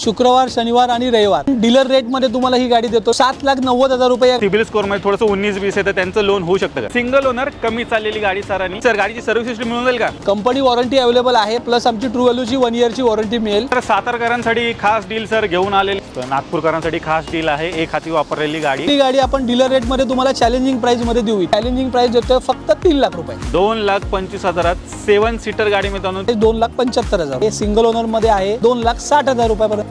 शुक्रवार शनिवार आणि रविवार. डीलर रेटमध्ये तुम्हाला ही गाडी देतो. सात लाख नव्वद हजार रुपये. सिबिल स्कोरमध्ये थोडंसं उन्नीस वीस आहे तर त्यांचं लोन होऊ शकतं का? सिंगल ओनर कमी चाललेली गाडी सरांनी सर गाडीची सर्व्हिस हिस्ट्री मिळून जाईल का? कंपनी वॉरंटी अवेलेबल आहे प्लस आमची ट्रू व्हॅल्यूची वन इयरची वॉरंटी मिळेल. तर सातारकरांसाठी खास डील सर घेऊन आलेली नागपूरकरांसाठी खास डील आहे एक हाती वापरलेली गाडी. ही गाडी आपण डीलर रेटमध्ये तुम्हाला चॅलेंजिंग प्राइसमध्ये देऊ चॅलेंजिंग प्राइस देतोय फक्त तीन लाख रुपये. दोन लाख पंचवीस हजारात सेवन सीटर गाडी हे दोन लाख पंच्याहत्तर हजार. हे सिंगल ओनरमध्ये आहे दोन लाख साठ हजार रुपयापर्यंत.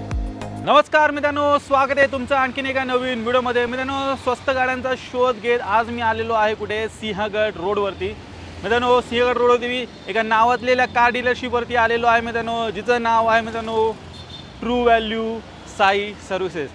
नमस्कार मित्रांनो स्वागत आहे तुमचं आणखीन एका नवीन व्हिडिओमध्ये. मित्रांनो स्वस्त गाड्यांचा शोध घेत आज मी आलेलो आहे कुठे? सिंहगड रोडवरती. मित्रांनो सिंहगड रोडवरती मी एका नावातलेल्या कार डीलरशिपवरती आलेलो आहे मित्रांनो. जिचं नाव आहे मित्रांनो ट्रू व्हॅल्यू साई सर्व्हिसेस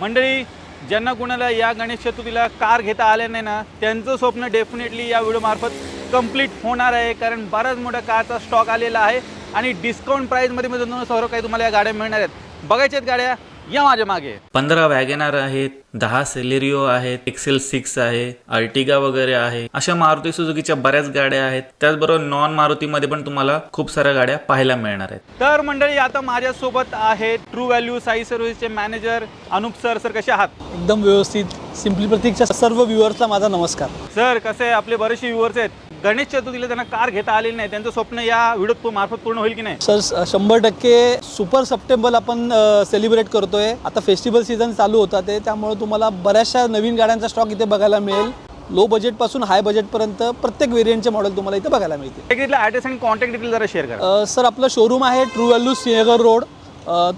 मंडळी ज्यांना कुणाला या गणेश चतुर्थीला कार घेता आले नाही ना त्यांचं स्वप्न डेफिनेटली या व्हिडिओमार्फत कंप्लीट होणार आहे. कारण बराच मोठा कारचा स्टॉक आलेला आहे. आणि डिस्काउंट प्राईजमध्ये मित्रांनो सर्व काही तुम्हाला या गाड्या मिळणार आहेत. बघायच्या आहेत गाड्या या माझ्या मागे. पंधरा वॅगनार आहेत दहा सेलेरिओ आहेत एक्सेल सिक्स आहे अर्टिगा वगैरे आहे. अशा मारुती सुझुकीच्या बऱ्याच गाड्या आहेत. त्याचबरोबर नॉन मारुतीमध्ये पण तुम्हाला खूप साऱ्या गाड्या पाहायला मिळणार आहेत. तर मंडळी आता माझ्यासोबत आहेत ट्रू व्हॅल्यू साई सर्व्हिसचे मॅनेजर अनुप सर सर कसे आहात? एकदम व्यवस्थित. सिम्पली प्रतीकच्या सर्व व्ह्युअर्सला माझा नमस्कार. सर कसे आपले बरेचसे व्ह्युअर्स आहेत. गणेश चतुर्थीला त्यांना कार घेता आलेली नाही. त्यांचं स्वप्न या व्हिडिओ मार्फत पूर्ण होईल की नाही? सर शंभर टक्के सुपर सप्टेंबर आपण सेलिब्रेट करतोय. आता फेस्टिवल सीझन चालू होता ते. त्यामुळे तुम्हाला बऱ्याचशा नवीन गाड्यांचा स्टॉक इथे बघायला मिळेल. लो बजेटपासून हाय बजेटपर्यंत प्रत्येक वेरियंटचे मॉडेल तुम्हाला इथे बघायला मिळतील. इथला ॲड्रेस आणि कॉन्टॅक्ट डिटेल जरा शेअर करा. सर आपलं शोरूम आहे ट्रू व्हॅल्यू सिंहगड रोड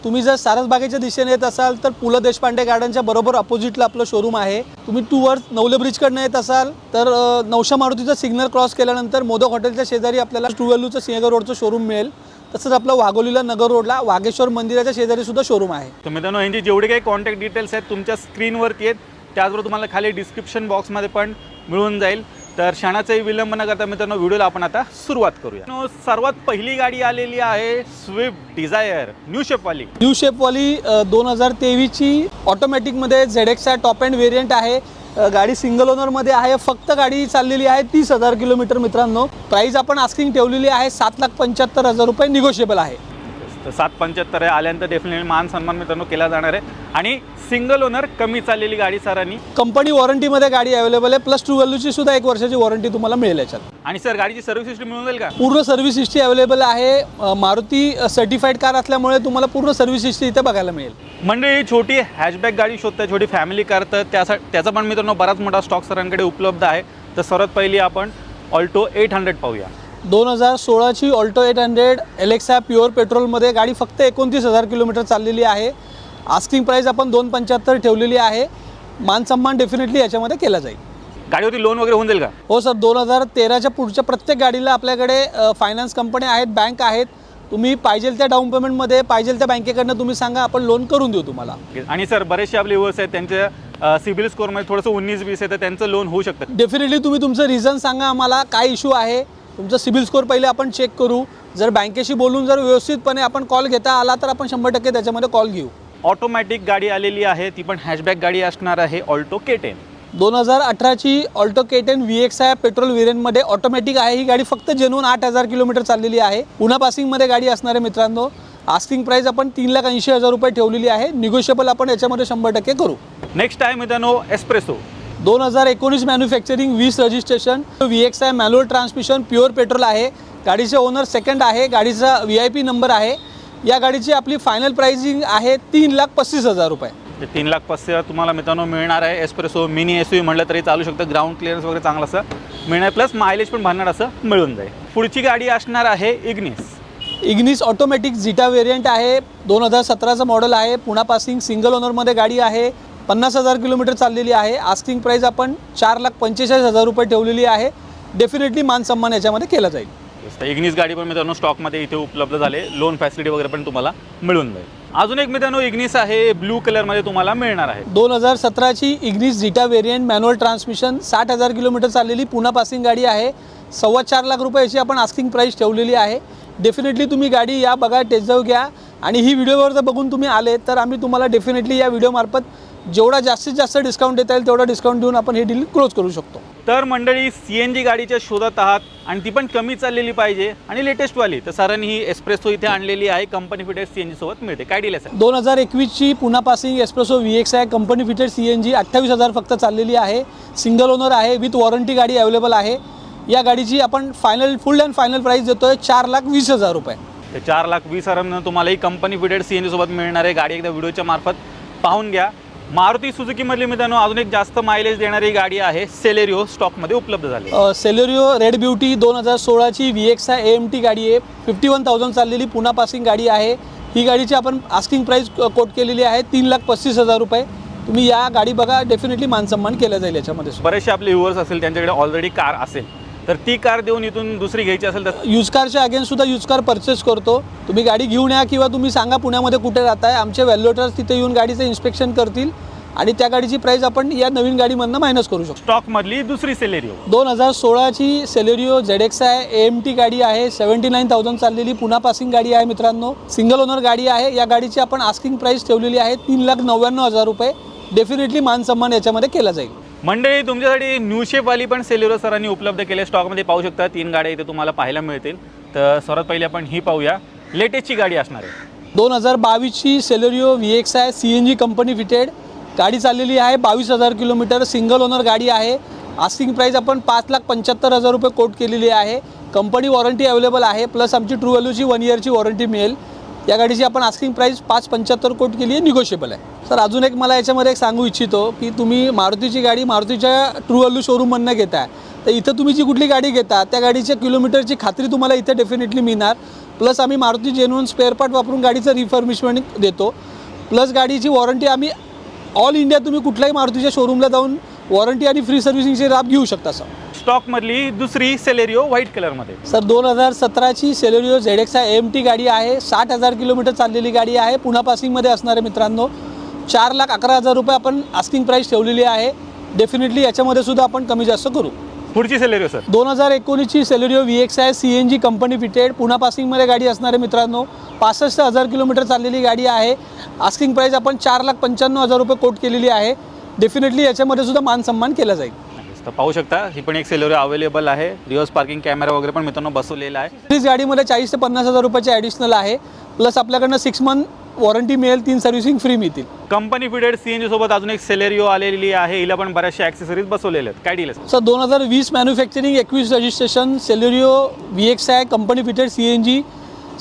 तुम्ही जर सारसबागेच्या दिशेने येत असाल तर पु ल देशपांडे गार्डनच्या बरोबर अपोजिटला आपलं शोरूम आहे. तुम्ही टू वर्स नवले ब्रिजकडनं येत असाल तर नवशा मारुतीचं सिग्नल क्रॉस केल्यानंतर मोदक हॉटेलच्या शेजारी आपल्याला ट्रू व्हॅल्यूचं सिंहगड रोडचं शोरूम मिळेल. तसंच आपलं वाघोलीला नगर रोडला वाघेश्वर मंदिराच्या शेजारी सुद्धा शोरूम आहे. तर मित्रांनो यांची जेवढे काही कॉन्टॅक्ट डिटेल्स आहेत तुमच्या स्क्रीनवरती आहेत. त्याचबरोबर तुम्हाला खाली डिस्क्रिप्शन बॉक्समध्ये पण मिळून जाईल. तर क्षणाचाही विलंब न करता मित्रांनो व्हिडिओला आपण आता सुरुवात करूया. सर्वात पहिली गाडी आलेली आहे स्विफ्ट डिझायर न्यू शेपवाली न्यू शेपवाली दोन हजार तेवीसची ऑटोमॅटिकमध्ये झेड एक्सचा टॉप अँड व्हेरियंट आहे. गाडी सिंगल ओनरमध्ये आहे. फक्त गाडी चाललेली आहे तीस हजार किलोमीटर मित्रांनो. प्राईज आपण आस्किंग ठेवलेली आहे. सात लाख पंच्याहत्तर हजार रुपये निगोशिएबल आहे. तर सात पंच्याहत्तर आहे. आल्यानंतर डेफिनेटली मान सन्मान मित्रांनो केला जाणार आहे. आणि सिंगल ओनर कमी चाललेली गाडी सरांनी. कंपनी वॉरंटीमध्ये गाडी अवेलेबल आहे. प्लस टू व्हॅल्यूची सुद्धा एक वर्षाची वॉरंटी तुम्हाला मिळेल याच्यात. आणि सर गाडीची सर्व्हिस हिस्ट्री मिळून जाईल का? पूर्ण सर्व्हिस हिस्ट्री अवेलेबल आहे. अ, मारुती सर्टिफाईड कार असल्यामुळे तुम्हाला पूर्ण सर्व्हिस हिस्ट्री इथे बघायला मिळेल. म्हणजे छोटी हॅशबॅक गाडी शोधताय छोटी फॅमिली कार तर त्याचा पण मित्रांनो बराच मोठा स्टॉक सरांकडे उपलब्ध आहे. तर सर्वात पहिली आपण ऑल्टो एट हंड्रेड पाहूया. दोन हजार सोळाची Alto eight hundred Alexa pure पेट्रोलमध्ये गाडी फक्त एकोणतीस हजार किलोमीटर चाललेली आहे. आस्किंग प्राईस आपण दोन पंच्याहत्तर ठेवलेली आहे. मान सन्मान डेफिनेटली याच्यामध्ये केला जाईल. गाडीवरती लोन वगैरे होऊन जाईल का? हो सर दोन हजार तेराच्या पुढच्या प्रत्येक गाडीला आपल्याकडे फायनान्स कंपन्या आहेत बँक आहेत. तुम्ही पाहिजे त्या डाऊन पेमेंटमध्ये पाहिजे त्या बँकेकडनं तुम्ही सांगा आपण लोन करून देऊ तुम्हाला. आणि सर बरेचसे आपले व्ह्युअर्स आहेत त्यांच्या सिबिल स्कोरमध्ये थोडंसं उन्नीस वीस आहे तर त्यांचं लोन होऊ शकतं. डेफिनेटली तुम्ही तुमचं रिझन सांगा आम्हाला काय इश्यू आहे. तुमचं सिबिल स्कोर पहिले आपण चेक करू. जर बँकेशी बोलून जर व्यवस्थितपणे आपण कॉल घेता आला तर आपण शंभर टक्के त्याच्यामध्ये कॉल घेऊ. ऑटोमॅटिक गाडी आलेली आहे ती पण हॅशबॅक गाडी असणार आहे ऑल्टो के टेन. दोन हजार अठराची Alto K ten V X आहे पेट्रोल व्हेरियंटमध्ये ऑटोमॅटिक आहे. ही गाडी फक्त जेनून आठ हजार किलोमीटर चाललेली आहे. पुन्हा पासिंगमध्ये गाडी असणार आहे मित्रांनो. आस्किंग प्राईस आपण तीन लाख ऐंशी हजार रुपये ठेवलेली आहे. निगोशिएबल आपण याच्यामध्ये शंभर टक्के करू. नेक्स्ट आहे मित्रांनो एस्प्रेसो दोन हजार एकोणीस मॅन्युफॅक्चरिंग वीस रजिस्ट्रेशन व्ही एक्स आहे मॅन्युअल ट्रान्समिशन प्युअर पेट्रोल आहे. गाडीचे ओनर सेकंड आहे. गाडीचा व्ही आय पी नंबर आहे. या गाडीची आपली फायनल प्राइसिंग आहे तीन लाख पस्तीस हजार रुपये. ते तीन लाख पस्तीस तुम्हाला मित्रांनो मिळणार आहे. एस्प्रेसो मिनी एस यू म्हटलं तरी चालू शकतं. ग्राउंड क्लिअरन्स वगैरे चांगलं असं मिळणार प्लस मायलेज पण भरणार असं मिळून जाईल. पुढची गाडी असणार आहे Ignis Ignis automatic Zeta variant आहे. दोन हजार सतराचं मॉडेल आहे. पुन्हा पासिंग सिंगल ओनरमध्ये गाडी आहे. पन्नास हजार किलोमीटर चाललेली आहे. आस्किंग प्राईस आपण चार लाख पंचेचाळीस हजार रुपये ठेवलेली आहे. डेफिनेटली मान सन्मान याच्यामध्ये केला जाईल. तर इग्निस गाडी पण मित्रांनो स्टॉकमध्ये इथे उपलब्ध झाले. लोन फॅसिलिटी वगैरे पण तुम्हाला मिळून जाईल. अजून एक मित्रांनो इग्निस आहे. ब्लू कलरमध्ये तुम्हाला मिळणार आहे. दोन हजार सतराची Ignis Zeta variant manual transmission साठ हजार किलोमीटर चाललेली पुन्हा पासिंग गाडी आहे. सव्वा चार लाख रुपयाची आपण आस्किंग प्राईस ठेवलेली आहे. डेफिनेटली तुम्ही गाडी या बघा टेस्ट जाऊ घ्या. आणि ही व्हिडिओवर जर बघून तुम्ही आले तर आम्ही तुम्हाला डेफिनेटली या व्हिडिओमार्फत जेवढा जास्तीत जास्त डिस्काउंट देता येईल तेवढा डिस्काउंट देऊन आपण हे डील क्लोज करू शकतो. तर मंडळी सी एन जी गाडीच्या शोधात आहात आणि ती पण कमी चाललेली पाहिजे आणि लेटेस्टवाली तर सरांनी ही एस्प्रेसो इथे आणलेली आहे. Company fitted C N G सोबत मिळते. काय डील आहे दोन हजार एकवीसची पुन्हा पासिंग एस्प्रेसो व्ही एक्स आहे company fitted C N G अठ्ठावीस हजार फक्त चाललेली आहे. सिंगल ओनर आहे विथ वॉरंटी गाडी अवेलेबल आहे. या गाडीची आपण final full and final price देतोय चार लाख वीस हजार रुपये. ते चार लाख वीस हजारांना तुम्हाला ही company fitted C N G सोबत मिळणार आहे. गाडी एकदा व्हिडिओच्या मार्फत पाहून घ्या. मारुती सुझुकीमधली मित्रांनो अजून एक जास्त मायलेज देणारी गाडी आहे. सेलेरिओ स्टॉकमध्ये उपलब्ध झाली. सेलेरिओ रेड ब्युटी दोन हजार सोळाची V X A M T गाडी आहे. फिफ्टी वन थाउजंड चाललेली पुन्हा पासिंग गाडी आहे. ही गाडीची आपण आस्किंग प्राईस कोट केलेली आहे. तीन लाख पस्तीस हजार रुपये. तुम्ही या गाडी बघा डेफिनेटली मानसन्मान केला जाईल याच्यामध्ये बरेचसे आपले व्ह्युअर्स असेल त्यांच्याकडे ऑलरेडी कार असेल. तर ती कार देऊन इथून दुसरी घ्यायची असेल तर? यूज कारच्या अगेन्स्ट सुद्धा यूज कार परचेस करतो. तुम्ही गाडी घेऊन या किंवा तुम्ही सांगा पुण्यामध्ये कुठे राहताय. आमचे व्हॅल्युएटर्स तिथे येऊन गाडीचं इन्स्पेक्शन करतील. आणि त्या गाडीची प्राईस आपण या नवीन गाडीमधनं मायनस करू शकतो. स्टॉकमधली दुसरी सेलेरिओ दोन हजार सोळाची सेलेरिओ झेड एक्स आहे ए एम टी गाडी आहे. सेवन्टी नाईन थाउजंड चाललेली पुन्हा पासिंग गाडी आहे मित्रांनो. सिंगल ओनर गाडी आहे. या गाडीची आपण आस्किंग प्राईस ठेवलेली आहे तीन लाख नव्याण्णव हजार रुपये. डेफिनेटली मान सन्मान याच्यामध्ये केला जाईल. मंडळी तुमच्यासाठी न्यू शेपवाली पण सेल्युलर सरांनी उपलब्ध केले. स्टॉकमध्ये पाहू शकता तीन गाड्या इथे तुम्हाला पाहायला मिळतील. तर सर्वात पहिले आपण ही पाहूया. लेटेस्टची गाडी असणार आहे. दोन हजार बावीसची सेलेरिओ व्ही एक्स आहे C N G company fitted गाडी चाललेली आहे बावीस हजार किलोमीटर. सिंगल ओनर गाडी आहे. आस्किंग प्राईस आपण पाच लाख पंच्याहत्तर हजार रुपये कोट केलेली आहे. कंपनी वॉरंटी अवेलेबल आहे. प्लस आमची ट्रू व्हॅल्यूची वन इयरची वॉरंटी मिळेल. या गाडीची आपण आस्किंग प्राईस पाच पंच्याहत्तर कोट केली आहे निगोशिएबल आहे. सर अजून एक मला याच्यामध्ये एक सांगू इच्छितो की तुम्ही मारुतीची गाडी मारुतीच्या ट्रू व्हॅल्यू शोरूममधनं घेताय. तर इथं तुम्ही जी कुठली गाडी घेता त्या गाडीच्या किलोमीटरची खात्री तुम्हाला इथे डेफिनेटली मिळणार. प्लस आम्ही मारुती जेन्युन स्पेअर पार्ट वापरून गाडीचं रिफर्मिशमेंट देतो. प्लस गाडीची वॉरंटी आम्ही ऑल इंडिया तुम्ही कुठल्याही मारुतीच्या शोरूमला जाऊन वॉरंटी आणि फ्री सर्व्हिसिंगचे लाभ घेऊ शकता सर स्टॉकमधली दुसरी सेलेरिओ व्हाईट कलरमध्ये सर दोन हजार सतराची Celerio Z X M T गाडी आहे साठ हजार किलोमीटर चाललेली गाडी आहे पुन्हा पासिंगमध्ये असणारे मित्रांनो. चार लाख अकरा हजार रुपये आपण आस्किंग प्राईस ठेवलेली आहे. डेफिनेटली याच्यामध्ये सुद्धा आपण कमी जास्त करू. पुढची सेलेरिओ सर दोन हजार एकोणीसची सेलेरिओ व्ही एक्स आहे C N G company fitted पुन्हा पासिंगमध्ये गाडी असणारे मित्रांनो. पासष्ट हजार किलोमीटर चाललेली गाडी आहे. आस्किंग प्राईस आपण चार लाख पंच्याण्णव हजार रुपये कोट केलेली आहे. डेफिनेटली याच्यामध्ये सुद्धा मान सन्मान केला जाईल. तर पाहू शकता ही पण एक सेलेरिओ अवेलेबल आहे. रिवर्स पार्किंग कॅमेरा वगैरे पण मित्रांनो बसवलेला आहे. प्लीज गाडीमध्ये चाळीस ते पन्नास हजार रुपयाचे ॲडिशनल आहे. प्लस आपल्याकडनं सिक्स मंथ वॉरंटी मिळेल तीन सर्व्हिसिंग फ्री मिळतील. Company fitted C N G सोबत अजून एक सेलेरिओ आलेली आहे. हिला पण बऱ्याचशा ॲक्सेसरीज बसवलेले आहेत. काय डील सर दोन हजार वीस मॅन्युफॅक्चरिंग एकवीस रजिस्ट्रेशन सेलेरिओ व्ही एक्स आहे company fitted C N G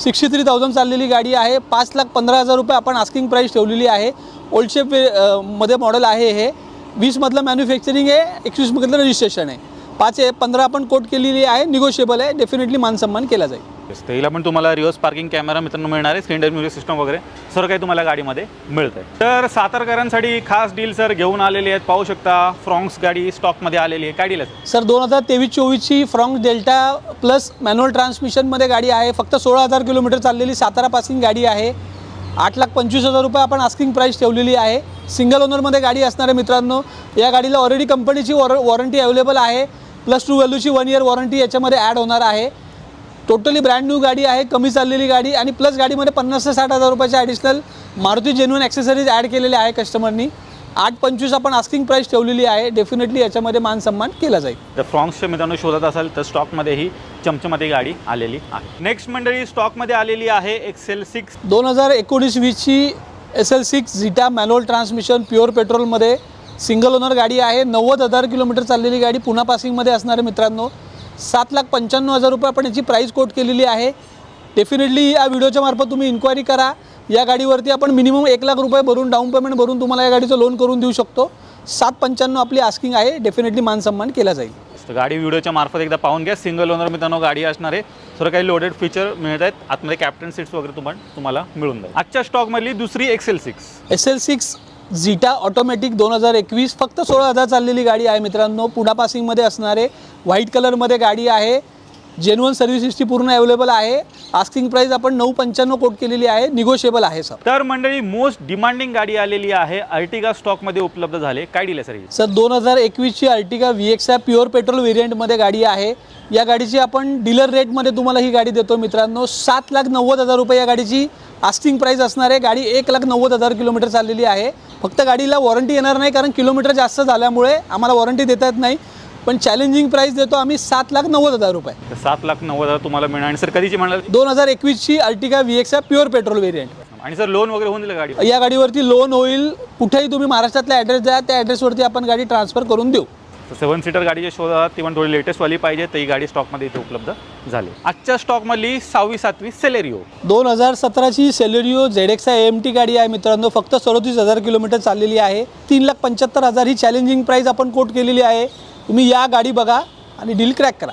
sixty three thousand चाललेली गाडी आहे. पाच लाख पंधरा हजार रुपये आपण आस्किंग प्राईस ठेवलेली आहे. ओल्डशेपमध्ये मॉडेल आहे हे. वीसमधलं मॅन्युफॅक्चरिंग आहे एकवीसमधलं रजिस्ट्रेशन आहे. पाच आहे पंधरा आपण कोट केलेली आहे निगोशिएबल आहे डेफिनेटली मान सन्मान केला जाईल. हिला पण तुम्हाला रिवर्स पार्किंग कॅमेरा मित्रांनो मिळणार आहे स्क्रीन म्युझिक सिस्टम वगैरे. सर्व काही तुम्हाला गाडीमध्ये मिळतं आहे तर सातारकरांसाठी खास डील सर घेऊन आलेले आहेत. पाहू शकता फ्रॉन्क्स गाडी स्टॉकमध्ये आलेली आहे. काय डील आहे? सर दोन हजार तेवीस चोवीसची फ्रॉंक डेल्टा प्लस मॅन्युअल ट्रान्समिशनमध्ये गाडी आहे. फक्त सोळा हजार किलोमीटर चाललेली सातारा पासिंग गाडी आहे. आठ लाख पंचवीस हजार रुपये आपण आस्किंग प्राईस ठेवलेली आहे. सिंगल ओनरमध्ये गाडी असणार आहे मित्रांनो. या गाडीला ऑलरेडी कंपनीची वॉर वॉरंटी अवेलेबल आहे. प्लस टू व्हॅल्यूची वन इयर वॉरंटी याच्यामध्ये ॲड होणार आहे. टोटली ब्रँड न्यू गाडी आहे कमी चाललेली गाडी आणि प्लस गाडीमध्ये पन्नास ते साठ हजार रुपयाचे additional Maruti genuine accessories add केलेले आहे कस्टमरनी आठ पंचवीस आपण आस्किंग प्राईस ठेवलेली आहे. डेफिनेटली याच्यामध्ये मान सन्मान केला जाईल. तर फ्रॉन्क्सच्या मित्रांनो शोधत असाल तर स्टॉकमध्ये ही चमचमाती गाडी आलेली आहे. नेक्स्ट मंडळी स्टॉकमध्ये आलेली आहे एक्सेल सिक्स दोन हजार एकोणीस वीसची S L six Zeta manual transmission pure पेट्रोलमध्ये single owner गाडी आहे. नव्वद हजार किलोमीटर चाललेली गाडी पुन्हा पासिंगमध्ये असणारे मित्रांनो. सात लाख पंच्याण्णव हजार रुपये आपण याची प्राईस कोट केलेली आहे. डेफिनेटली या व्हिडिओच्या मार्फत तुम्ही इन्क्वायरी करा. या गाडीवरती आपण मिनिमम एक लाख रुपये भरून डाऊन पेमेंट भरून तुम्हाला या गाडीचं लोन करून देऊ शकतो. सात पंच्याण्णव आपली आस्किंग आहे. डेफिनेटली मान सन्मान केला जाईल. तर गाडी व्हिडिओच्या मार्फत एकदा पाहून घ्या. सिंगल ओनर मित्रांनो गाडी असणार आहे सर्व काही लोडेड फीचर मिळत आहेत. आतमध्ये कॅप्टन सीट्स वगैरे तुम्हाला तुम्हाला मिळून जाईल. आजच्या स्टॉकमधली दुसरी XL six S L six Zeta automatic दोन हजार एकवीस. फक्त सोळा हजार चाललेली गाडी आहे मित्रांनो. पुणा पासिंगमध्ये असणारे व्हाईट कलरमध्ये गाडी आहे. जेन्युअन सर्व्हिस हिस्ट्री पूर्ण अवेलेबल आहे. आस्किंग प्राईस आपण नऊ पंच्याण्णव कोट केलेली आहे. निगोशिएबल आहे सर तर मंडळी मोस्ट डिमांडिंग गाडी आलेली आहे. अर्टिगा स्टॉकमध्ये उपलब्ध झाले. काय डील सर ही? सर दोन हजार एकवीसची अर्टिगा व्ही एक्स आहे प्युअर पेट्रोल व्हेरियंटमध्ये गाडी आहे. या गाडीची आपण डीलर रेटमध्ये तुम्हाला ही गाडी देतो मित्रांनो. सात लाख नव्वद हजार रुपये या गाडीची आस्किंग प्राईस असणार आहे. गाडी एक लाख नव्वद हजार किलोमीटर चाललेली आहे. फक्त गाडीला वॉरंटी येणार नाही कारण किलोमीटर जास्त झाल्यामुळे आम्हाला वॉरंटी देता येत नाही. पण चॅलेंजिंग प्राईस देतो आम्ही सात लाख नव्वद हजार रुपये. तर सात लाख नव्वद हजार तुम्हाला मिळणार. आणि सर कधीची म्हणाल दोन हजार एकवीसची अर्टिगा व्ही एक्स आहे प्युअर पेट्रोल व्हेरियंट आणि सर लोन वगैरे होऊन दिलं गाडी या गाडीवरती लोन होईल. कुठेही तुम्ही महाराष्ट्रातला ॲड्रेस द्या. त्या ॲड्रेसवरती आपण गाडी ट्रान्सफर करून देऊ. सेवन सीटर गाडीच्या शोधात ती पण थोडी लेटेस्टवाली पाहिजे. तर ही गाडी स्टॉकमध्ये इथे उपलब्ध झाली. आजच्या स्टॉकमधली सहावी सातवी सेलेरिओ दोन हजार सतराची Celerio Z X I M T गाडी आहे मित्रांनो. फक्त सदोतीस हजार किलोमीटर चाललेली आहे. तीन लाख पंच्याहत्तर हजार ही चॅलेंजिंग प्राईस आपण कोट केलेली आहे. तुम्ही या गाडी बघा आणि डील क्रॅक करा.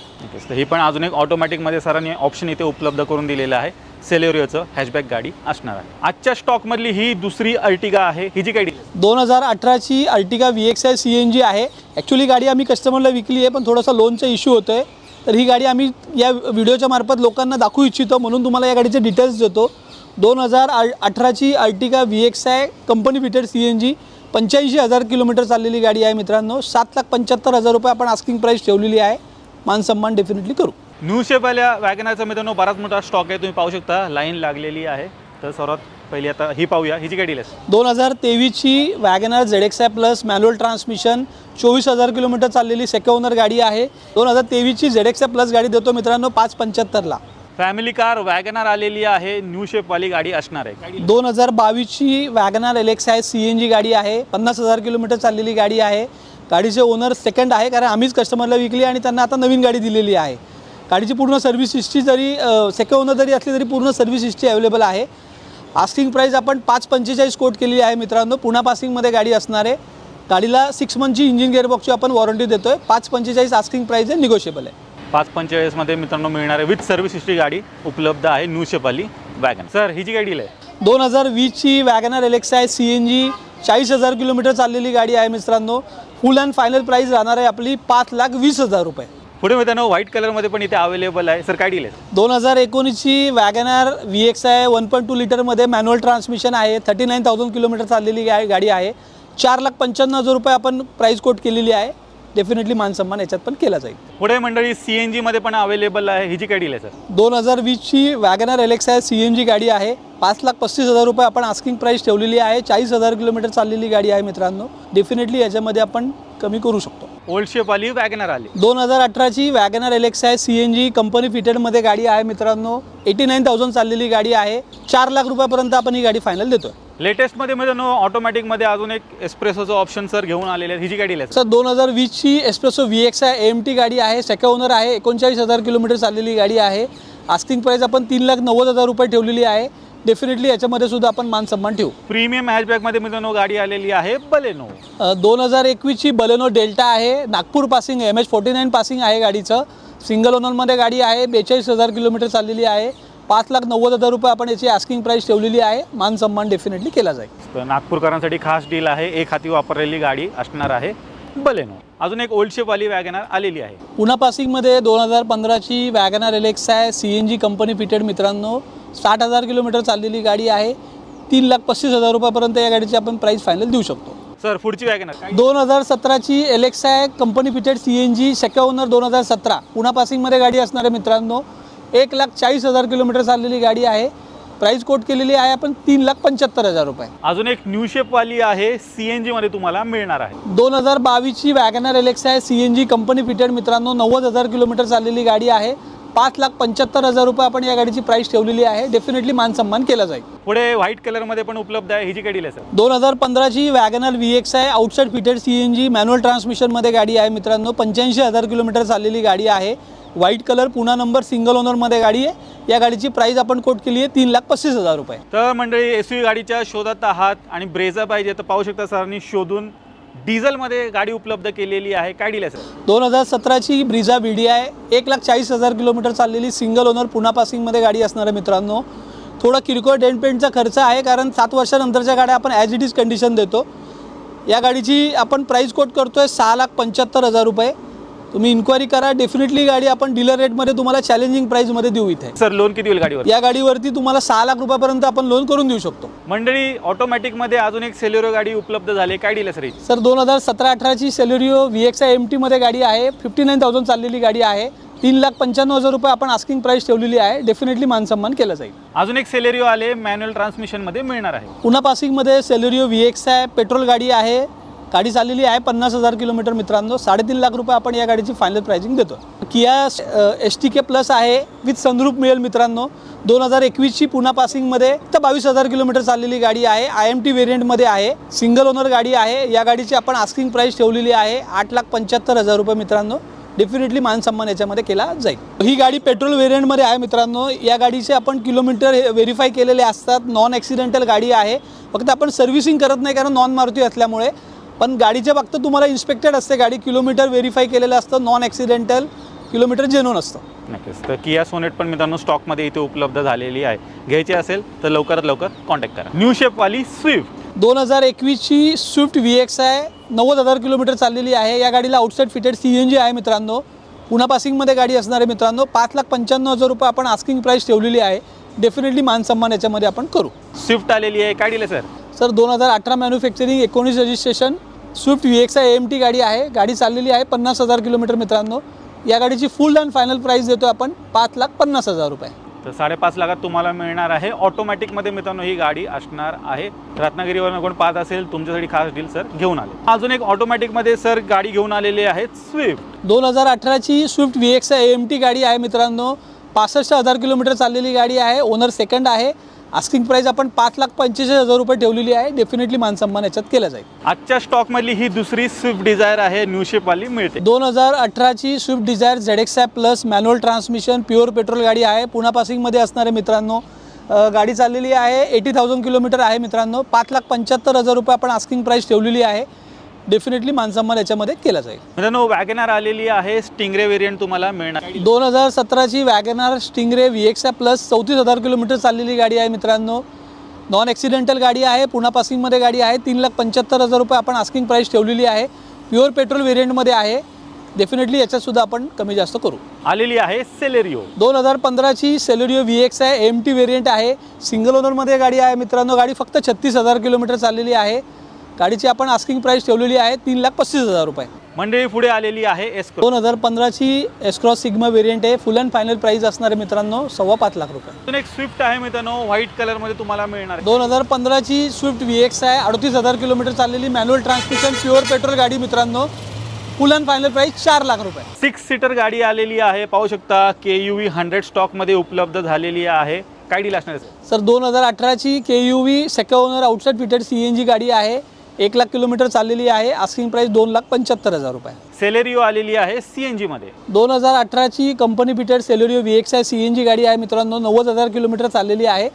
तर ही पण अजून एक ऑटोमॅटिकमध्ये सरांनी ऑप्शन इथे उपलब्ध करून दिलेलं आहे. सेलेरिओचं हॅशबॅक गाडी असणार आहे. आजच्या स्टॉकमधली ही दुसरी अर्टिगा आहे. ही जी गाडी दोन हजार अठराची Ertiga V X I C N G आहे. ॲक्च्युली गाडी आम्ही कस्टमरला विकली आहे पण थोडासा लोनचा इश्यू होतो आहे तर ही गाडी आम्ही या व्हिडिओच्या मार्फत लोकांना दाखवू इच्छितो. म्हणून तुम्हाला या गाडीचे डिटेल्स देतो. दोन हजार अठराची Ertiga V X I company fitted C N G पंच्याऐंशी हजार किलोमीटर चाललेली गाडी आहे मित्रांनो. सात लाख पंच्याहत्तर हजार रुपये आपण आस्किंग प्राईस ठेवलेली आहे. मान सन्मान डेफिनेटली करू. न्यू शेपवाल्या वॅगनारचा मित्रांनो बराच मोठा स्टॉक आहे. तुम्ही पाहू शकता लाईन लागलेली आहे. तर सर्वात पहिली आता ही पाहूया. ही जी गाडी आहे? दोन हजार तेवीसची Wagon R Z X I plus manual transmission चोवीस हजार किलोमीटर चाललेली सेकंड ओनर गाडी आहे. दोन हजार तेवीसची झेड एक्स आय प्लस गाडी देतो मित्रांनो पाच पंच्याहत्तरला. फॅमिली कार वॅगनार आलेली आहे न्यू शेपवाली गाडी असणार आहे. गाडी दोन हजार बावीसची वॅगनार एलेक्स आहे सी एन जी गाडी आहे पन्नास हजार किलोमीटर चाललेली गाडी आहे. गाडीचे ओनर सेकंड आहे कारण आम्हीच कस्टमरला विकली आणि त्यांना आता नवीन गाडी दिलेली आहे. गाडीची पूर्ण सर्व्हिस हिस्ट्री जरी सेकंड ओनर जरी असली तरी पूर्ण सर्व्हिस हिस्ट्री अवेलेबल आहे. आस्किंग प्राईस आपण पाच पंचेचाळीस कोट केलेली आहे मित्रांनो. पुणा पासिंगमध्ये गाडी असणार आहे. गाडीला सिक्स मंथची इंजिन गेअरबॉक्सची आपण वॉरंटी देतो आहे पाच पंचेचाळीस आस्किंग प्राईस आहे निगोशिएबल आहे. पाच पंचेचाळीसमध्ये मित्रांनो मिळणार आहे विथ सर्व्हिस हिस्ट्री गाडी उपलब्ध आहे न्यू शेपवाली वॅगन सर ही जी गाडी आहे. दोन हजार वीसची Wagon R L X I C N G चाळीस हजार किलोमीटर चाललेली गाडी आहे मित्रांनो. फुल अँड फायनल प्राईस राहणार आहे आपली पाच लाख वीस हजार रुपये. पुढे मित्रांनो व्हाईट कलरमध्ये पण इथे अवेलेबल आहे. सर काय डील आहे? दोन हजार एकोणीसची Wagon R V X I one point two लिटरमध्ये मॅन्युअल ट्रान्समिशन आहे. थर्टी नाईन थाउजंड किलोमीटर चाललेली गाडी आहे. चार लाख पंच्याण्णव हजार रुपये आपण प्राईस कोट केलेली आहे. डेफिनेटली मान सन्मान याच्यात पण केला जाईल. पुढे मंडळी सी एन जीमध्ये पण अवेलेबल आहे. ही जी काय डील आहे सर दोन हजार वीसची Wagon R L X I C N G गाडी आहे. पाच लाख पस्तीस हजार रुपये आपण आस्किंग प्राईस ठेवलेली आहे. चाळीस हजार किलोमीटर चाललेली गाडी आहे मित्रांनो. डेफिनेटली याच्यामध्ये आपण कमी करू शकतो. ओल्ड शेपवाली वॅगनर आली. दोन हजार अठराची Wagon R L X I C N G company फिटेडमध्ये गाडी आहे मित्रांनो. एटी नाईन थाउजंड चाललेली गाडी आहे. चार लाख रुपयापर्यंत आपण ही गाडी फायनल देतोय. लेटेस्टमध्ये मित्रांनो ऑटोमॅटिकमध्ये अजून एक एस्प्रेसोचं ऑप्शन सर घेऊन आलेले आहे ही जी गाडी आहे सर दोन हजार वीसची S Presso V X I M T गाडी आहे. सेकंड ओनर आहे. एकोणचाळीस हजार किलोमीटर चाललेली गाडी आहे. आस्किंग प्राईस आपण तीन लाख नव्वद हजार रुपये ठेवलेली आहे. डेफिनेटली याच्यामध्ये सुद्धा आपण मान सन्मान ठेवू. प्रीमियम हॅचबॅकमध्ये मित्रांनो गाडी आलेली आहे बलेनो दोन हजार एकवीसची बलेनो डेल्टा आहे. Nagpur passing M H forty nine passing आहे गाडीचं. सिंगल ओनरमध्ये गाडी आहे. बेचाळीस हजार किलोमीटर चाललेली आहे. पाच लाख नव्वद हजार रुपये आपण याची आस्किंग प्राईस ठेवलेली आहे. मान सन्मान डेफिनेटली केला जाईल. तर नागपूरकरांसाठी खास डील आहे. एक हाती वापरलेली गाडी असणार आहे बलेनो. अजून एक ओल्ड शेपवाली वॅगनर आलेली आहे. पुणा पासिंगमध्ये दोन हजार पंधराची वॅगनार एल एक्स आहे C N G company fitted मित्रांनो. साठ हजार किलोमीटर चाललेली गाडी आहे. तीन लाख पस्तीस हजार रुपयापर्यंत या गाडीची आपण प्राईस फायनल देऊ शकतो. सर पुढची वॅगनर दोन हजार सतराची L X I company fitted C N G second owner दोन हजार सतरा. पुणा पासिंगमध्ये गाडी असणार आहे मित्रांनो. एक लाख चाळीस हजार किलोमीटर चाललेली गाडी आहे. प्राईस कोट केलेली आहे आपण तीन लाख पंच्याहत्तर हजार रुपये. अजून एक न्यू शेपवाली आहे सी एन जीमध्ये तुम्हाला मिळणार आहे. दोन हजार बावीसची Wagon R L X I C N G company fitted मित्रांनो नव्वद हजार किलोमीटर चाललेली गाडी आहे. पाच लाख पंच्याहत्तर हजार रुपये आपण या गाडीची प्राईस ठेवलेली आहे. डेफिनेटली मान सन्मान केला जाईल. पुढे व्हाईट कलरमध्ये पण उपलब्ध आहे. ही जी गाडी आहे सर दोन हजार पंधराची वॅगनर व्ही एक्स आहे. Outside fitted C N G manual ट्रान्समिशनमध्ये गाडी आहे मित्रांनो. पंच्याऐंशी हजार किलोमीटर चाललेली गाडी आहे. White colour Pune number single ओनरमध्ये गाडी आहे. या गाडीची प्राईस आपण कोट केली आहे तीन लाख पस्तीस हजार रुपये. तर मंडळी एस गाडीच्या शोधात आहात आणि ब्रेझा पाहिजे तर पाहू शकता सरांनी शोधून डिझेलमध्ये गाडी उपलब्ध केलेली आहे. काय डील सर दोन हजार सतराची ब्रिझा बी डी आहे. एक लाख चाळीस हजार किलोमीटर चाललेली सिंगल ओनर पुन्हा पासिंगमध्ये गाडी असणार आहे मित्रांनो. थोडा किरकोळ डेंट पेंटचा खर्च आहे कारण सात वर्षानंतरच्या गाड्या आपण ॲज इट इज कंडिशन देतो. या गाडीची आपण प्राईस कोट करतो आहे सहा लाख पंच्याहत्तर हजार रुपये. तुम्ही इन्क्वायरी करा. डेफिनेटली गाडी आपण डीलर रेटमध्ये तुम्हाला चॅलेंजिंग प्राईसमध्ये देऊ इथे. सर लोन किती होईल गाडीवर? या गाडीवरती तुम्हाला सहा लाख रुपयापर्यंत आपण लोन करून देऊ शकतो. मंडळी ऑटोमॅटिकमध्ये अजून एक सेल्युरो गाडी उपलब्ध झाली. काय डील सर? सर दोन हजार सतरा अठराची Celerio V X I M टीमध्ये गाडी आहे. फिफ्टी नाईन थाउजंड चाललेली गाडी आहे. तीन लाख पंच्याण्णव हजार रुपये आपण आस्किंग प्राईस ठेवलेली आहे. डेफिनेटली मानसन्मान केला जाईल. अजून एक सेलेरिओ आले. मॅन्युअल ट्रान्समिशनमध्ये मिळणार आहे. पुन्हा पासिंगमध्ये सेलेरिओ व्ही एक्स आहे पेट्रोल गाडी आहे. गाडी चाललेली आहे पन्नास हजार किलोमीटर मित्रांनो. साडेतीन लाख रुपये आपण या गाडीची फायनल प्राइसिंग देतो Kia S T K plus आहे विथ सनरूप मिळेल मित्रांनो. दोन हजार एकवीसची पुन्हा पासिंगमध्ये तर बावीस हजार किलोमीटर चाललेली गाडी आहे. आय एम टी व्हेरियंटमध्ये आहे. सिंगल ओनर गाडी आहे. या गाडीची आपण आस्किंग प्राईस ठेवलेली आहे. आठ लाख पंच्याहत्तर हजार रुपये मित्रांनो. डेफिनेटली मानसन्मान याच्यामध्ये केला जाईल. ही गाडी पेट्रोल व्हेरियंटमध्ये आहे मित्रांनो. या गाडीचे आपण किलोमीटर व्हेरीफाय केलेले असतात. नॉन ॲक्सिडेंटल गाडी आहे. फक्त आपण सर्व्हिसिंग करत नाही कारण नॉन मारुती असल्यामुळे. पण गाडीच्या फक्त तुम्हाला इन्स्पेक्टेड असते. गाडी किलोमीटर व्हेरीफाय केलेलं असतं. नॉन ॲक्सिडेंटल किलोमीटर जेन्युन असतं. नक्कीच. तर किया सोनेट पण मित्रांनो स्टॉकमध्ये इथे उपलब्ध झालेली आहे. घ्यायची असेल तर लवकरात लवकर कॉन्टॅक्ट करा. न्यू शेपवाली स्विफ्ट दोन हजार एकवीसची स्विफ्ट व्ही एक्स आहे. नव्वद हजार किलोमीटर चाललेली आहे. या गाडीला outside fitted C N G आहे मित्रांनो. पुन्हा पासिंगमध्ये गाडी असणार आहे मित्रांनो. पाच लाख पंच्याण्णव हजार रुपये आपण आस्किंग प्राईस ठेवलेली आहे. डेफिनेटली मान सन्मान याच्यामध्ये आपण करू. स्विफ्ट आलेली आहे. काय दिलं सर सर दोन हजार अठरा मॅन्युफॅक्चरिंग एकोणीस रजिस्ट्रेशन स्विफ्ट व्ही एक्स आहे एम टी गाडी आहे. गाडी चाललेली आहे पन्नास हजार किलोमीटर मित्रांनो. या गाडीची फुल अँड फायनल प्राईस देतो आपण पाच लाख पन्नास हजार रुपये. तर साडेपाच लाखात तुम्हाला मिळणार आहे. ऑटोमॅटिकमध्ये मित्रांनो ही गाडी असणार आहे. रत्नागिरीवरून कोण पाहत असेल तुमच्यासाठी खास डील सर घेऊन आले. अजून एक ऑटोमॅटिकमध्ये सर गाडी घेऊन आलेली आहे स्विफ्ट दोन हजार अठराची स्विफ्ट व्ही एक्स आहे एम टी गाडी आहे मित्रांनो. पासष्ट हजार किलोमीटर चाललेली गाडी आहे. ओनर सेकंड आहे. आस्किंग प्राईस आपण पाच लाख पंचेचाळीस हजार रुपये ठेवलेली आहे. डेफिनेटली मानसन्मान याच्यात केला जाईल. आजच्या स्टॉकमधली ही दुसरी स्विफ्ट डिझायर आहे न्यू शेपवाली मिळते. दोन हजार अठराची Swift Dzire Z X I plus manual transmission pure petrol गाडी आहे. पुन्हा पासिंगमध्ये असणारे मित्रांनो गाडी चाललेली आहे. एटी थाउजंड किलोमीटर आहे मित्रांनो. पाच लाख पंच्याहत्तर हजार रुपये आपण आस्किंग प्राईस ठेवलेली आहे. डेफिनेटली मानसन्मान याच्यामध्ये केला जाईल. मित्रांनो वॅगनार आलेली आहे स्टिंगरे वेरियंट तुम्हाला मिळणार. दोन हजार सतराची Wagon R Stingray V X plus चौतीस हजार किलोमीटर चाललेली गाडी आहे मित्रांनो. नॉन ॲक्सिडेंटल गाडी आहे पुन्हा पासिंगमध्ये गाडी आहे. तीन लाख पंच्याहत्तर हजार रुपये आपण आस्किंग प्राईस ठेवलेली आहे. प्युअर पेट्रोल व्हेरियंटमध्ये आहे. डेफिनेटली याच्यातसुद्धा आपण कमी जास्त करू. आलेली आहे सेलेरिओ दोन हजार पंधराची सेलेरिओ व्ही एक्स आहे एम टी व्हेरियंट आहे. सिंगल ओनरमध्ये गाडी आहे मित्रांनो. गाडी फक्त छत्तीस हजार किलोमीटर चाललेली आहे. गाडीची आपण आस्किंग प्राईस ठेवलेली आहे तीन लाख पस्तीस हजार रुपये. मंडळी पुढे आलेली आहे एस्को दोन हजार पंधराची एसक्रॉस सिग्मा व्हेरियंट आहे. फुल अँड फायनल प्राईस असणार आहे मित्रांनो सव्वा पाच लाख रुपये. अजून एक स्विफ्ट आहे मित्रांनो व्हाईट कलरमध्ये तुम्हाला मिळणार आहे. दोन हजार पंधराची स्विफ्ट व्ही एक्स आहे. अडतीस हजार किलोमीटर चाललेली मॅन्युअल ट्रान्समिशन प्युअर पेट्रोल गाडी मित्रांनो. फुल अँड फायनल प्राईस चार लाख रुपये. सिक्स सीटर गाडी आलेली आहे. पाहू शकता के यू व्ही हंड्रेड स्टॉकमध्ये उपलब्ध झालेली आहे. काय डील असणार आहे? सर दोन हजार अठराची K U V second owner outside fitted C N G गाडी आहे. एक लाख किलोमीटर चाललेली आहे. आस्किंग प्राईस दोन लाख पंच्याहत्तर हजार रुपये. सेलेरिओ आलेली आहे सी एन जीमध्ये दोन हजार अठराची company fitted Celerio V X आहे सी एन जी गाडी आहे. मित्रांनो नव्वद हजार किलोमीटर चाललेली आहे.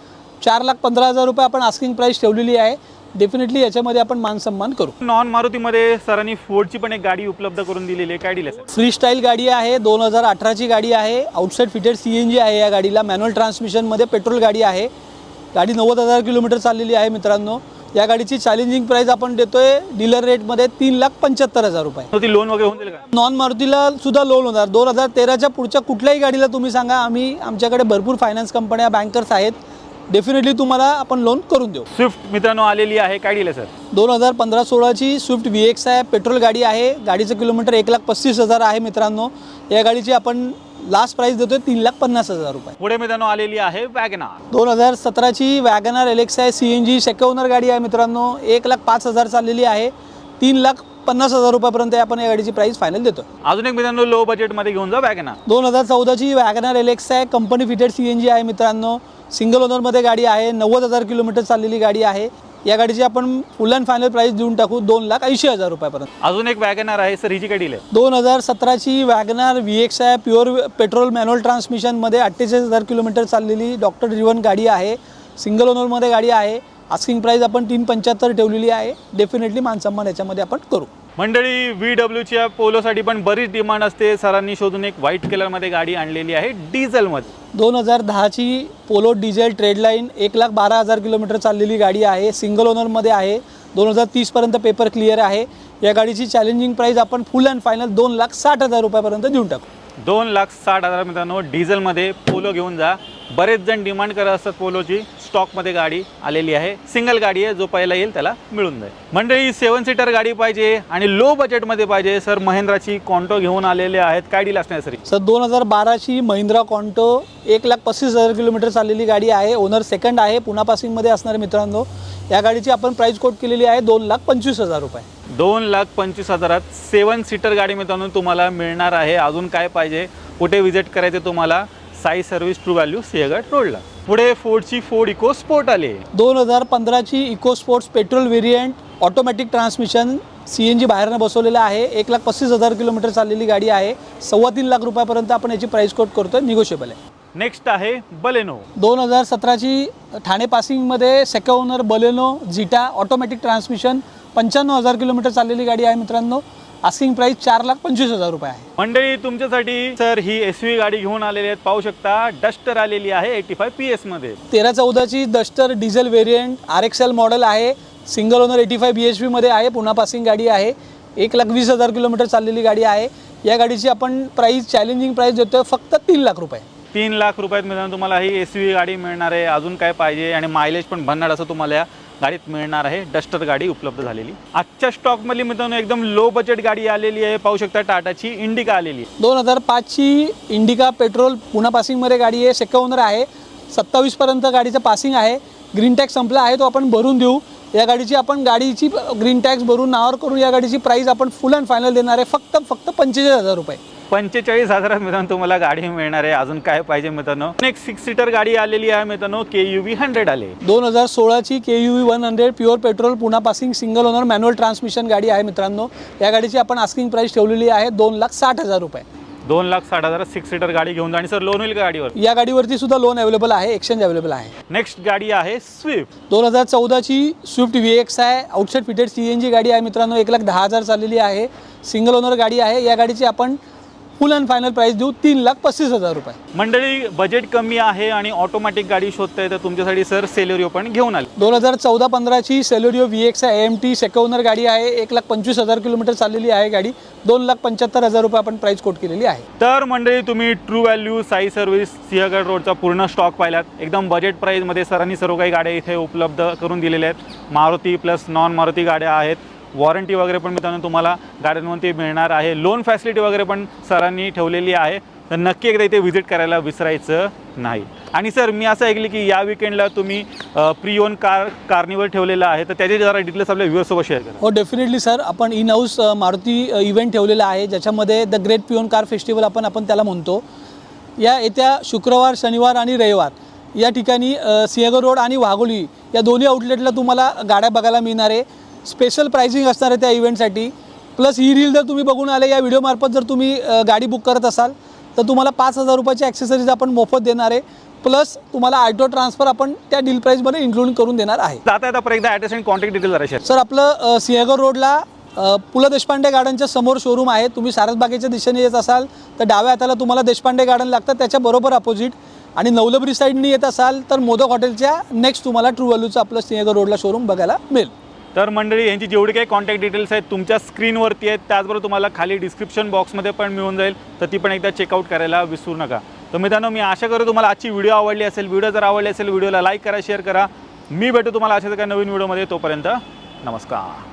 चार लाख पंधरा हजार रुपये आपण आस्किंग प्राईस ठेवलेली आहे. डेफिनेटली याच्यामध्ये आपण मान सन्मान करू. नॉन मारुतीमध्ये सरांनी फोर्डची पण एक गाडी उपलब्ध करून दिलेली आहे. काय सर फ्री स्टाईल गाडी आहे. दोन हजार अठराची गाडी आहे. Outside fitted C N G आहे या गाडीला. मॅन्युअल ट्रान्समिशनमध्ये पेट्रोल गाडी आहे. गाडी नव्वद हजार किलोमीटर चाललेली आहे मित्रांनो. या गाडीची चॅलेंजिंग प्राईस आपण देतोय. डीलर रेटमध्ये तीन लाख पंच्याहत्तर हजार रुपये. ती लोन वगैरे होऊन जाईल का? नॉन मारुतीला सुद्धा लोन होणार. दोन हजार तेराच्या पुढच्या कुठल्याही गाडीला तुम्ही सांगा आम्ही आमच्याकडे भरपूर फायनान्स कंपन्या बँकर्स आहेत. डेफिनेटली तुम्हाला आपण लोन करून देऊ. स्विफ्ट मित्रांनो आलेली आहे. काय डील आहे सर दोन हजार पंधरा सोळाची स्विफ्ट व्ही एक्स आहे पेट्रोल गाडी आहे. गाडीचं किलोमीटर एक लाख पस्तीस हजार आहे मित्रांनो. या गाडीची आपण लास्ट प्राईस देतोय तीन लाख पन्नास हजार रुपये. पुढे मित्रांनो आलेली आहे वॅगनार. दोन हजार सतराची वॅगनार एलेक्स आहे C N G second owner गाडी आहे मित्रांनो. एक लाख पाच हजार चाललेली आहे. तीन लाख पन्नास हजार रुपयापर्यंत आपण या गाडीची प्राईस फायनल देतो अजून एक मित्रांनो लो बजेटमध्ये घेऊन जा वॅगनार. दोन हजार चौदाची वॅगनार एलेक्स आहे company fitted C N G आहे मित्रांनो. सिंगल ओनरमध्ये गाडी आहे नव्वद हजार किलोमीटर चाललेली गाडी आहे. या गाडीची आपण फुल अँड फायनल प्राईस देऊन टाकू दोन लाख ऐंशी हजार रुपयापर्यंत. अजून एक वॅगनार आहे सर हिची डील आहे? दोन हजार सतराची वॅगनार व्ही एक्स आहे प्युअर पेट्रोल मॅन्युअल ट्रान्समिशनमध्ये अठ्ठेचाळीस हजार किलोमीटर चाललेली डॉक्टर ड्रिवन गाडी आहे सिंगल ओनरमध्ये गाडी आहे. आस्किंग प्राईस आपण तीन पंच्याहत्तर ठेवलेली आहे. डेफिनेटली मानसन्मान याच्यामध्ये आपण करू. मंडळी व्ही डब्ल्यूच्या पोलोसाठी पण बरीच डिमांड असते. सरांनी शोधून एक व्हाईट कलरमध्ये गाडी आणलेली आहे डिझेलमध्ये दोन हजार दहाची पोलो डिझेल ट्रेडलाईन एक लाख बारा हजार किलोमीटर चाललेली गाडी आहे. सिंगल ओनरमध्ये आहे. दोन हजार तीसपर्यंत पेपर क्लिअर आहे. या गाडीची चॅलेंजिंग प्राईस आपण फुल अँड फायनल दोन लाख साठ हजार रुपयापर्यंत देऊन टाकू. दोन लाख साठ हजार मित्रांनो डिझेलमध्ये पोलो घेऊन जा. बरेच जण डिमांड करत असतात पोलोची स्टॉकमध्ये गाडी आलेली आहे. सिंगल गाडी आहे जो पहिला येईल त्याला मिळून जाईल. मंडळी सेवन सीटर गाडी पाहिजे आणि लो बजेटमध्ये पाहिजे. सर महिंद्राची कॉन्टो घेऊन आलेले आहेत. काय डील असणार सर? सर दोन हजार बाराची महिंद्रा कॉन्टो एक लाख पस्तीस हजार किलोमीटर चाललेली गाडी आहे. ओनर सेकंड आहे. पुणा पासिंगमध्ये असणारे मित्रांनो या गाडीची आपण प्राईस कोट केलेली आहे दोन लाख पंचवीस हजार रुपये. दोन लाख पंचवीस हजारात सेवन सीटर गाडी मित्रांनो तुम्हाला मिळणार आहे. अजून काय पाहिजे? कुठे विजिट करायचे तुम्हाला? Sai service true value Sinhagad रोडला. पुढे फोर्डची फोर्ड इको स्पोर्ट आली. दोन हजार पंधराची EcoSports petrol variant automatic transmission C N G बाहेरनं बसवलेलं आहे. एक लाख पस्तीस हजार किलोमीटर चाललेली गाडी आहे. सव्वा तीन लाख रुपयापर्यंत आपण याची प्राईस कोट करतोय. निगोशिएबल आहे. नेक्स्ट आहे बलेनो दोन हजार सतराची Thane पासिंगमध्ये second owner Baleno Zeta automatic transmission पंच्याण्णव हजार किलोमीटर चाललेली गाडी आहे मित्रांनो. आस्किंग प्राईस चार लाख पंचवीस हजार रुपये आहे. मंडळी तुमच्यासाठी सर ही एस व्ही गाडी घेऊन आलेली आहेत. पाहू शकता डस्टर आलेली आहे एटी फाय पी एसमध्ये तेरा चौदाची Duster diesel variant R X L model आहे. Single owner eighty five B H पीमध्ये आहे. पुन्हा पासिंग गाडी आहे. एक लाख वीस हजार किलोमीटर चाललेली गाडी आहे. या गाडीची आपण प्राईस चॅलेंजिंग प्राईस देतोय फक्त तीन लाख रुपये. तीन लाख रुपयात मित्रांनो तुम्हाला ही एस व्ही गाडी मिळणार आहे. अजून काय पाहिजे आणि मायलेज पण भन्नाड असं तुम्हाला या गाडीत मिळणार आहे. डस्टर गाडी उपलब्ध झालेली. आजच्या स्टॉकमधली मित्रांनो एकदम लो बजेट गाडी आलेली आहे. पाहू शकता टाटाची इंडिका आलेली आहे. दोन हजार पाचची इंडिका पेट्रोल पुन्हा पासिंगमध्ये गाडी आहे. सेकंड आहे. सत्तावीसपर्यंत गाडीचं पासिंग आहे. ग्रीन टॅक्स संपला आहे तो आपण भरून देऊ. या गाडीची आपण गाडीची ग्रीन टॅक्स भरून नावावर करून या गाडीची प्राईस आपण फुल अँड फायनल देणार आहे. फक्त फक्त पंचेचाळीस हजार रुपये. पंचेचाळीस हजारात मित्रांनो तुम्हाला गाडी मिळणार आहे. अजून काय पाहिजे मित्रांनो? एक सिक्स सीटर गाडी आलेली आहे मित्रांनो के यू व्ही हंड्रेड आले. दोन हजार सोळाची K U V one hundred pure petrol पुन्हा passing single owner manual transmission गाडी आहे मित्रांनो. या गाडीची आपण आस्किंग प्राईस ठेवलेली आहे दोन लाख साठ हजार रुपये. दोन लाख साठ हजार सिक्स सीटर गाडी घेऊन जा आणि सर लोन होईल का गाडीवर? या गाडीवरती सुद्धा लोन अवेलेबल आहे एक्सचेंज अवेलेबल आहे. नेक्स्ट गाडी आहे स्विफ्ट दोन हजार चौदाची स्विफ्ट व्ही एक्स आहे outside fitted C N G गाडी आहे मित्रांनो एक लाख दहा हजार चाललेली आहे. सिंगल ओनर गाडी आहे. या गाडीची आपण फुल अँड फायनल प्राईस देऊ तीन लाख पस्तीस हजार रुपये. मंडळी बजेट कमी आहे आणि ऑटोमॅटिक गाडी शोधताय तर तुमच्यासाठी सर सेलेरिओ पण घेऊन आले. दोन हजार चौदा पंधराची सेलोरिओ व्ही एक्स आहे एम टी सेकंड ओनर गाडी आहे एक लाख पंचवीस हजार किलोमीटर चाललेली आहे गाडी दोन लाख पंच्याहत्तर हजार रुपये आपण प्राईस कोट केलेली आहे. तर मंडळी तुम्ही true value Sai service Sinhagad रोडचा पूर्ण स्टॉक पाहिलात. एकदम बजेट प्राईजमध्ये सरांनी सर्व काही गाड्या इथे उपलब्ध करून दिलेल्या आहेत. मारुती प्लस नॉन मारुती गाड्या आहेत. वॉरंटी वगैरे पण मित्रांनो तुम्हाला गाड्यांवरती मिळणार आहे. लोन फॅसिलिटी वगैरे पण सरांनी ठेवलेली आहे. तर नक्की एकदा इथे व्हिजिट करायला विसरायचं नाही. आणि सर मी असं ऐकलं की या विकेंडला तुम्ही प्री ओन कार कार्निवल ठेवलेलं आहे. तर त्याचे जरा डिटेल्स आपल्या व्ह्युअर्सोबत शेअर करा. हो डेफिनेटली सर आपण इन हाऊस मारुती इव्हेंट ठेवलेला आहे. ज्याच्यामध्ये the great peon car festival आपण आपण त्याला म्हणतो. या येत्या शुक्रवार शनिवार आणि रविवार या ठिकाणी सिंहगड रोड आणि वाघोली या दोन्ही आउटलेटला तुम्हाला गाड्या बघायला मिळणार आहे. स्पेशल प्राइसिंग असणार आहे त्या इव्हेंटसाठी प्लस ही रील जर तुम्ही बघून आले या व्हिडिओमार्फत जर तुम्ही गाडी बुक करत असाल तर तुम्हाला पाच हजार रुपयाची ॲक्सेसरीज आपण मोफत देणार आहे. प्लस तुम्हाला ऑटो ट्रान्सफर आपण त्या डील प्राईसमध्ये इन्क्लूड करून देणार आहे. जाता येता परत एकदा ॲड्रेस आणि कॉन्टॅक्ट डिटेल सर आपलं सिंहगड रोडला पु ल देशपांडे गार्डनच्या समोर शोरूम आहे. तुम्ही सारसबागेच्या दिशेने येत असाल तर डाव्या हाताला तुम्हाला देशपांडे गार्डन लागतं. त्याच्या बरोबर अपोजिट आणि नवलबरी साईडनी येत असाल तर मोदक हॉटेलच्या नेक्स्ट तुम्हाला ट्रू व्हॅल्यूचं आपलं सिंहगड रोडला शोरूम बघायला मिळेल. तर मंडळी यांची जेवढी काही कॉन्टॅक्ट डिटेल्स आहेत तुमच्या स्क्रीनवरती आहेत त्याचबरोबर तुम्हाला खाली डिस्क्रिप्शन बॉक्समध्ये पण मिळून जाईल तर ती पण एकदा चेकआउट करायला विसरू नका. तर मित्रांनो मी आशा करतो तुम्हाला आजची व्हिडिओ आवडली असेल व्हिडिओ जर आवडली असेल व्हिडिओला लाईक करा शेअर करा. मी भेटू तुम्हाला अशाच एका नवीन व्हिडिओमध्ये तोपर्यंत नमस्कार.